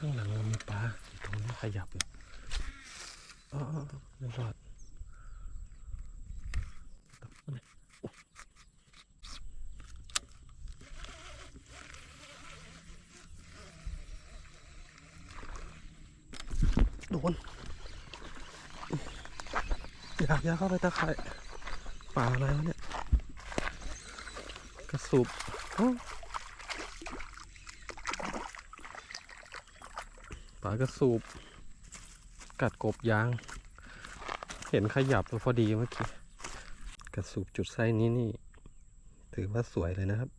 ข้างหลังเรามีปลาตรงนี้ขยับอยู่อ๋ออ๋ออ๋อไม่รอดโดนอยากยาเข้าไปตะไคร่ปลาอะไรวะเนี่ย กระสุบเอ้า ปลากระสูบ กัดกบยาง เห็นขยับพอดีเมื่อกี้ กระสูบจุดไส้นี้นี่ ถือว่าสวยเลยนะครับ